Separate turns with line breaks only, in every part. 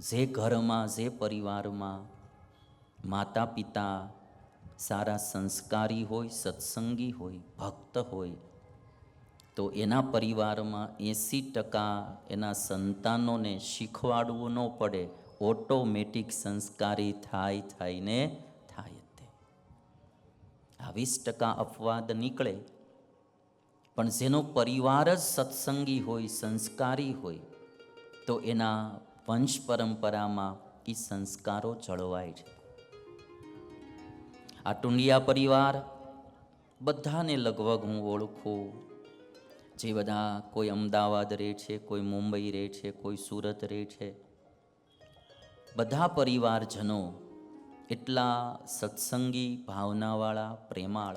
જે ઘરમાં, જે પરિવારમાં માતા પિતા સારા સંસ્કારી હોય, સત્સંગી હોય, ભક્ત હોય, તો એના પરિવારમાં એંસી ટકા એના સંતાનોને શીખવાડવું ન પડે. ઓટોમેટિક સંસ્કારી થાય, થઈને થાય તે. આ વીસ ટકા અપવાદ નીકળે. પણ જેનો પરિવાર જ સત્સંગી હોય, સંસ્કારી હોય, તો એના વંશ પરંપરામાં એ સંસ્કારો જળવાય છે. આ ટુંડિયા પરિવાર બધાને લગભગ હું ઓળખું. જે બધા કોઈ અમદાવાદ રહે છે, કોઈ મુંબઈ રહે છે, કોઈ સુરત રહે છે. બધા પરિવારજનો એટલા સત્સંગી, ભાવનાવાળા, પ્રેમાળ.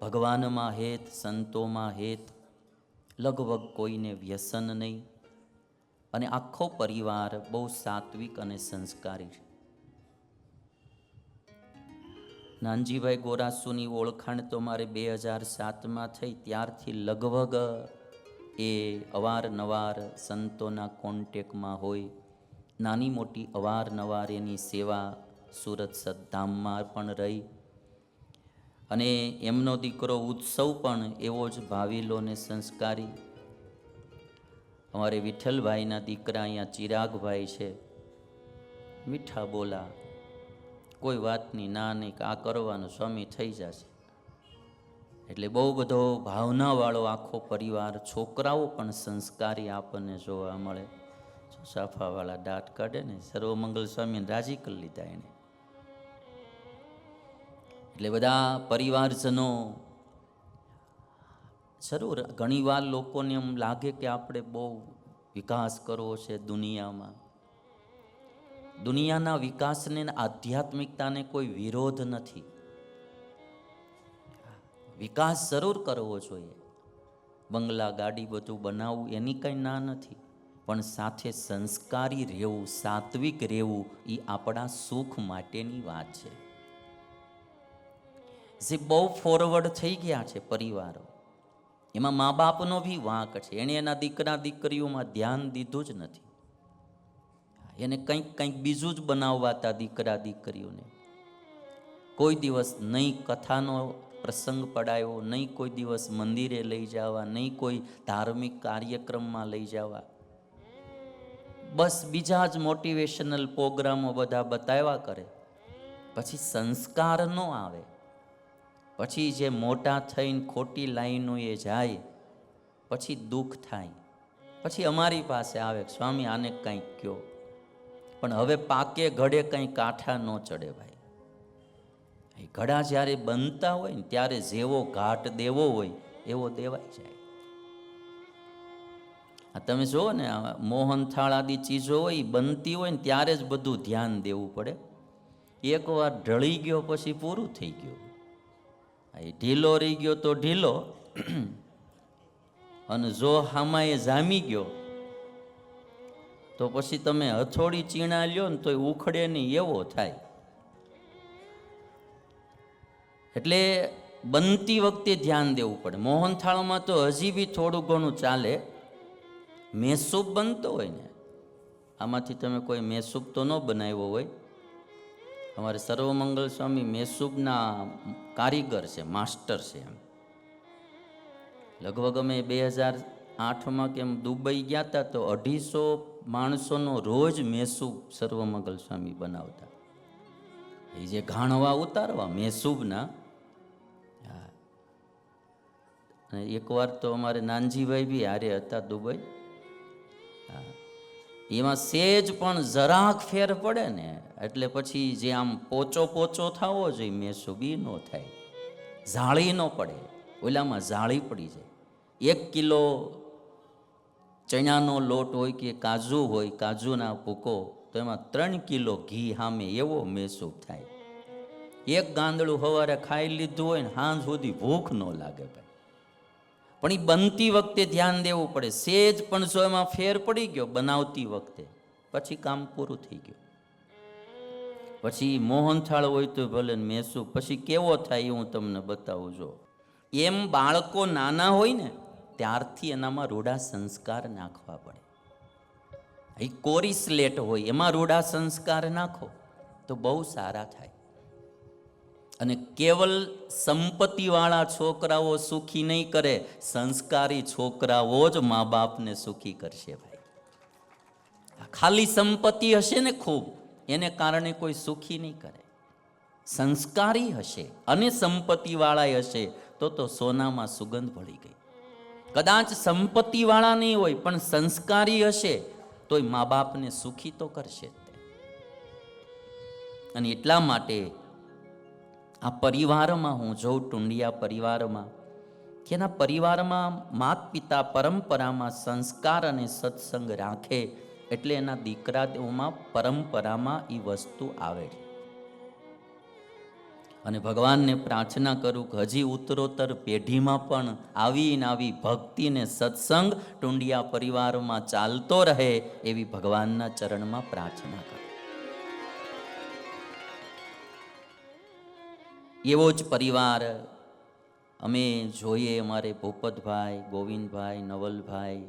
ભગવાનમાં હેત, સંતોમાં હેત. લગભગ કોઈને વ્યસન નહીં. અને આખો પરિવાર બહુ સાત્વિક અને સંસ્કારી છે. નાનજીભાઈ ગોરાસુની ઓળખાણ તો મારે બે હજાર સાતમાં થઈ, ત્યારથી લગભગ એ અવારનવાર સંતોના કોન્ટેકમાં હોય. નાની મોટી અવારનવાર એની સેવા સુરત સદ્ધામમાં પણ રહી. અને એમનો દીકરો ઉત્સવ પણ એવો જ ભાવિલો ને સંસ્કારી. અમારે વિઠ્ઠલભાઈના દીકરા અહીંયા ચિરાગભાઈ છે. મીઠા બોલા, કોઈ વાતની ના નહીં આ કરવાનું સ્વામી થઈ જશે. એટલે બહુ બધો ભાવનાવાળો આખો પરિવાર, છોકરાઓ પણ સંસ્કારી આપણને જોવા મળે. સાફાવાળા દાંત કાઢે ને સર્વમંગલ સ્વામીને રાજી કરી લીધા એને. એટલે બધા પરિવારજનો જરૂર, ઘણીવાર લોકોને એમ લાગે કે આપણે બહુ વિકાસ કરવો છે દુનિયામાં. દુનિયાના વિકાસને આધ્યાત્મિકતાને કોઈ વિરોધ નથી. વિકાસ જરૂર કરવો જોઈએ. બંગલા, ગાડી બધું બનાવવું એની કંઈ ના નથી, પણ સાથે સંસ્કારી રહેવું, સાત્વિક રહેવું, એ આપણા સુખ માટેની વાત છે. જે બહુ ફોરવર્ડ થઈ ગયા છે પરિવારો એમાં મા બાપનો બી વાંક છે. એણે એના દીકરા દીકરીઓમાં ધ્યાન દીધું જ નથી. એને કંઈક કંઈક બીજું જ બનાવવાતા દીકરા દીકરીઓને. કોઈ દિવસ નહીં કથાનો પ્રસંગ પડાયો, નહીં કોઈ દિવસ મંદિરે લઈ જવા, નહીં કોઈ ધાર્મિક કાર્યક્રમમાં લઈ જવા. બસ બીજા જ મોટિવેશનલ પ્રોગ્રામો બધા બતાવ્યા કરે. પછી સંસ્કાર ન આવે. પછી જે મોટા થઈને ખોટી લાઈનો એ જાય, પછી દુઃખ થાય. પછી અમારી પાસે આવે સ્વામી આને કંઈક કયો પણ હવે પાકે ઘડે કંઈ કાંઠા ન ચડે ભાઈ. એ ઘડા જ્યારે બનતા હોય ને ત્યારે જેવો ઘાટ દેવો હોય, એવો દેવાઈ જાય. આ તમે જુઓ ને મોહનથાળ આદિ ચીજો હોય બનતી હોય ને ત્યારે જ બધું ધ્યાન દેવું પડે. એકવાર ઢળી ગયો, પછી પૂરું થઈ ગયું. એ ઢીલો રહી ગયો તો ઢીલો. અને જો હામાએ જામી ગયો, તો પછી તમે હથોડી ચીણા લ્યો ને તો એ ઉખડે નહીં, એવો થાય. એટલે બનતી વખતે ધ્યાન દેવું પડે. મોહનથાળમાં તો હજી બી થોડું ઘણું ચાલે. મેસૂપ બનતો હોય ને, આમાંથી તમે કોઈ મેસૂપ તો ન બનાવ્યો હોય. અમારે સર્વમંગલ સ્વામી મેસૂબના કારીગર છે, માસ્ટર છે એમ. લગભગ અમે બે હજાર આઠમાં કેમ દુબઈ ગયા હતા તો અઢીસો માણસોનો રોજ મેસૂબ સર્વમંગલ સ્વામી બનાવતા. એ જે ઘાણવા ઉતારવા મેસૂબના એકવાર તો અમારે નાનજીભાઈ બી હારે હતા દુબઈ. એમાં સેજ પણ જરાક ફેર પડે ને, એટલે પછી જે આમ પોચો પોચો થવો જોઈએ, મેસૂબ ન થાય. ઝાળી ન પડે, ઓલામાં ઝાળી પડી જાય. એક કિલો ચણાનો લોટ હોય કે કાજુ હોય, કાજુના ભૂકો, તો એમાં ત્રણ કિલો ઘી સામે એવો મેસૂબ થાય. એક ગાંદડું સવારે ખાઈ લીધું હોય ને સાંજ સુધી ભૂખ ન લાગે ભાઈ. પણ એ બનતી વખતે ધ્યાન દેવું પડે. સેજ પણ જો એમાં ફેર પડી ગયો, બનાવતી વખતે, પછી કામ પૂરું થઈ ગયું. પછી મોહનથાળ હોય તો ભલે ને મેસૂબ પછી કેવો થાય એ હું તમને બતાવું છું એમ બાળકો નાના હોય ને, ત્યારથી એનામાં રૂડા સંસ્કાર નાખવા પડે. એ કોરી સ્લેટ હોય, એમાં રૂડા સંસ્કાર નાખો તો બહુ સારા થાય. અને કેવલ સંપત્તિવાળા છોકરાઓ સુખી નહીં કરે, સંસ્કારી છોકરાઓ જ મા બાપને સુખી કરશે ભાઈ. ખાલી સંપત્તિ હશે ને ખૂબ, એને કારણે કોઈ સુખી નહીં કરે. સંસ્કારી હશે અને સંપત્તિવાળા હશે, તો તો સોનામાં સુગંધ ભળી ગઈ. કદાચ સંપત્તિવાળા નહીં હોય, પણ સંસ્કારી હશે, તોય મા બાપને સુખી તો કરશે અને એટલા માટે આ પરિવારમાં હું જોઉં ટુંડિયા પરિવારમાં, કે એના પરિવારમાં માત પિતા પરંપરામાં સંસ્કાર અને સત્સંગ રાખે એટલે એના દીકરા તેઓમાં પરંપરામાં એ વસ્તુ આવે. અને ભગવાનને પ્રાર્થના કરું કે હજી ઉત્તરોત્તર પેઢીમાં પણ આવી ને આવી ભક્તિ ને સત્સંગ ટુંડિયા પરિવારમાં ચાલતો રહે એવી ભગવાનના ચરણમાં પ્રાર્થના કરું. એવો જ પરિવાર અમે જોઈએ અમારે ભૂપતભાઈ, ગોવિંદભાઈ, નવલભાઈ,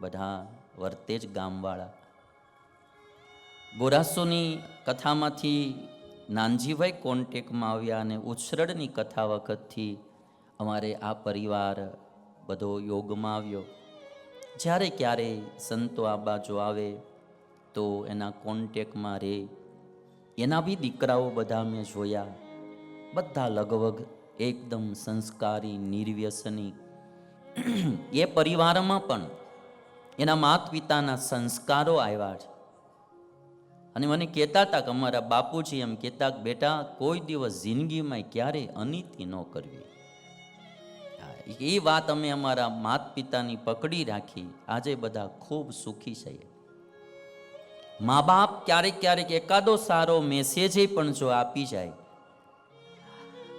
બધા વર્તે જ ગામવાળા. ગોરાસોની કથામાંથી નાનજીભાઈ કોન્ટેકમાં આવ્યા અને ઉછરડની કથા વખતથી અમારે આ પરિવાર બધો યોગમાં આવ્યો. જ્યારે ક્યારે સંતો આ બાજુ આવે તો એના કોન્ટેકમાં રહે એના બી દીકરાઓ બધા મેં જોયા. બધા લગભગ એકદમ સંસ્કારી, નિર્વ્યસની. એ પરિવારમાં પણ એના માત પિતાના સંસ્કારો આવ્યા છે. અને મને કહેતા હતા કે અમારા બાપુજી એમ કહેતા કે બેટા, કોઈ દિવસ જિંદગીમાં ક્યારેય અનીતિ ન કરવી. એ વાત અમે અમારા માત પિતાની પકડી રાખી. આજે બધા ખૂબ સુખી છીએ મા બાપ ક્યારેક ક્યારેક એકાદો સારો મેસેજ પણ જો આપી જાય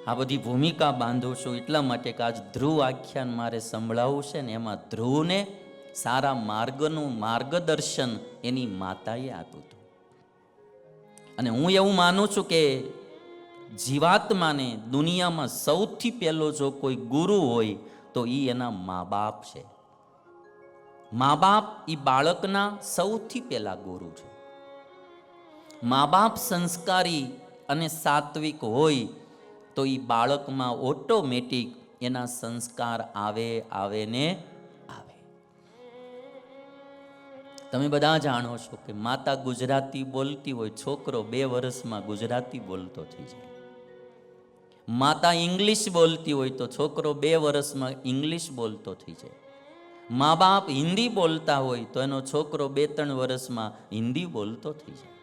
આ બધી ભૂમિકા બાંધું છું એટલા માટે કે આજ ધ્રુવ આખ્યાન મારે સંભળાવવું છે ને એમાં ધ્રુવને સારા માર્ગનું માર્ગદર્શન એની માતાએ આપ્યું હતું. અને હું એવું માનું છું કે જીવાત્માને દુનિયામાં સૌથી પહેલો જો કોઈ ગુરુ હોય તો એ એના મા બાપ છે. મા બાપ એ બાળકના સૌથી પહેલા ગુરુ છે. મા બાપ સંસ્કારી અને સાત્વિક હોય તો એ બાળકમાં ઓટોમેટિક એના સંસ્કાર આવે આવે ને આવે. તમે બધા જાણો છો કે માતા ગુજરાતી બોલતી હોય, છોકરો બે વર્ષમાં ગુજરાતી બોલતો થઈ જાય. માતા ઇંગ્લિશ બોલતી હોય તો છોકરો બે વર્ષમાં ઇંગ્લિશ બોલતો થઈ જાય. મા બાપ હિન્દી બોલતા હોય તો એનો છોકરો બે, ત્રણ વર્ષમાં હિન્દી બોલતો થઈ જાય.